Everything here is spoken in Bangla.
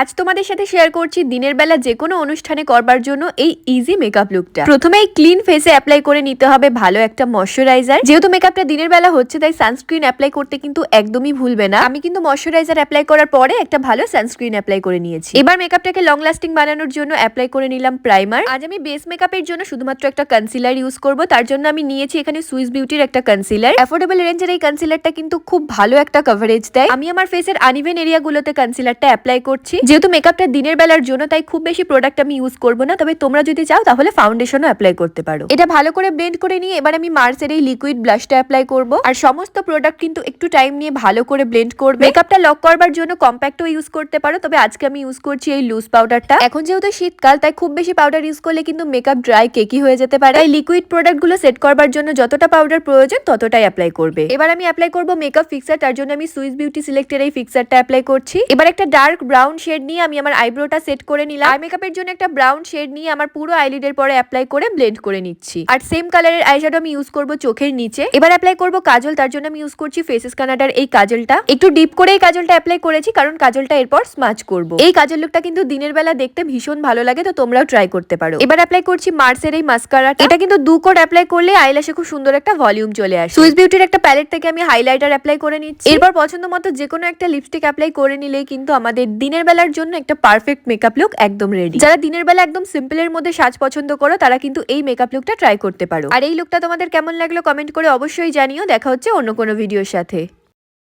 আজ তোমাদের সাথে শেয়ার করছি দিনের বেলা যে কোনো অনুষ্ঠানে করবার জন্য এই ইজি মেকআপ লুকটা প্রথমে এই ক্লিন ফেসে অ্যাপ্লাই করে নিতে হবে ভালো একটা ময়শ্চারাইজার যেহেতু মেকআপটা দিনের বেলা হচ্ছে, তাই সানস্ক্রিন অ্যাপ্লাই করতে কিন্তু একদমই ভুলবে না। আমি কিন্তু ময়শ্চারাইজার অ্যাপ্লাই করার পরে একটা ভালো সানস্ক্রিন অ্যাপ্লাই করে নিয়েছি। এবার মেকআপটাকে লং লাস্টিং বানানোর জন্য অ্যাপ্লাই করে নিলাম প্রাইমার আজ আমি বেস মেকআপের জন্য শুধুমাত্র একটা কনসিলার ইউজ করব। তার জন্য আমি নিয়েছি এখানে সুইস বিউটির একটা কনসিলার অ্যাফোর্ডেবল রেঞ্জের এই কনসিলারটা কিন্তু খুব ভালো একটা কভারেজ দেয়। আমি আমার ফেসের আনইভেন এরিয়াগুলোতে কনসিলারটা অ্যাপ্লাই করছি। যেহেতু মেকআপটা দিনের বেলার জন্য, তাই খুব বেশি প্রোডাক্ট আমি ইউজ করব না। তবে তোমরা যদি চাও, তাহলে ফাউন্ডেশনও অ্যাপ্লাই করতে পারো। এটা ভালো করে ব্লেন্ড করে নিয়ে এবার আমি মার্সের এই লিকুইড ব্লাশটা অ্যাপ্লাই করব। আর সমস্ত প্রোডাক্ট কিন্তু একটু টাইম নিয়ে ভালো করে ব্লেন্ড করবে। মেকআপটা লক করবার জন্য কম্প্যাক্টও ইউজ করতে পারো, তবে আজকে আমি ইউজ করছি এই লুজ পাউডারটা এখন যেহেতু শীতকাল, তাই খুব বেশি পাউডার ইউজ করলে কিন্তু মেকআপ ড্রাই কেকি হয়ে যেতে পারে। তাই লিকুইড প্রোডাক্টগুলো সেট করবার জন্য যতটা পাউডার প্রয়োজন, ততটাই অ্যাপ্লাই করবে। এবার আমি অ্যাপ্লাই করব মেকআপ ফিক্সার তার জন্য আমি সুইস বিউটি সিলেক্টের এই ফিক্সারটা অ্যাপ্লাই করছি। এবার একটা ডার্ক ব্রাউন নিয়ে আমি আমার আইব্রোটা সেট করে নিলাম। আই মেকআপের জন্য একটা ব্রাউন শেড নিয়ে আমার পুরো আইলিডের পরে অ্যাপ্লাই করে ব্লেন্ড করে নিচ্ছি। আর সেম কালারের আইশ্যাডো আমি ইউজ করব চোখের নিচে। এবার অ্যাপ্লাই করব কাজল, তার জন্য আমি ইউজ করছি ফেসেস কানাডার এই কাজলটা। একটু ডিপ করে এই কাজলটা অ্যাপ্লাই করেছি, কারণ কাজলটা এরপর স্মাচ করব। এই কাজল লুকটা কিন্তু দিনের বেলা দেখতে ভীষণ ভালো লাগে, তো তোমরাও ট্রাই করতে পারো। এবার অ্যাপ্লাই করছি মার্সের এই মাস্কারা এটা কিন্তু দু কোট অ্যাপ্লাই করলে আইল্যাশে খুব সুন্দর একটা ভলিউম চলে আসে। সুইস বিউটির একটা প্যালেট থেকে আমি হাইলাইটার অ্যাপ্লাই করে নিচ্ছি। এরপর পছন্দ মতো যে কোনো একটা লিপস্টিক অ্যাপ্লাই করে নিলেই কিন্তু আমাদের দিনের বেলার জন্য একটা পারফেক্ট মেকআপ লুক একদম রেডি যারা দিনের বেলা একদম সিম্পল এর মধ্যে সাজ পছন্দ করো, তারা কিন্তু এই মেকআপ লুকটা ট্রাই করতে পারো। আর এই লুকটা তোমাদের কেমন লাগল কমেন্ট করে অবশ্যই জানিও। দেখা হচ্ছে অন্য কোনো ভিডিওর সাথে।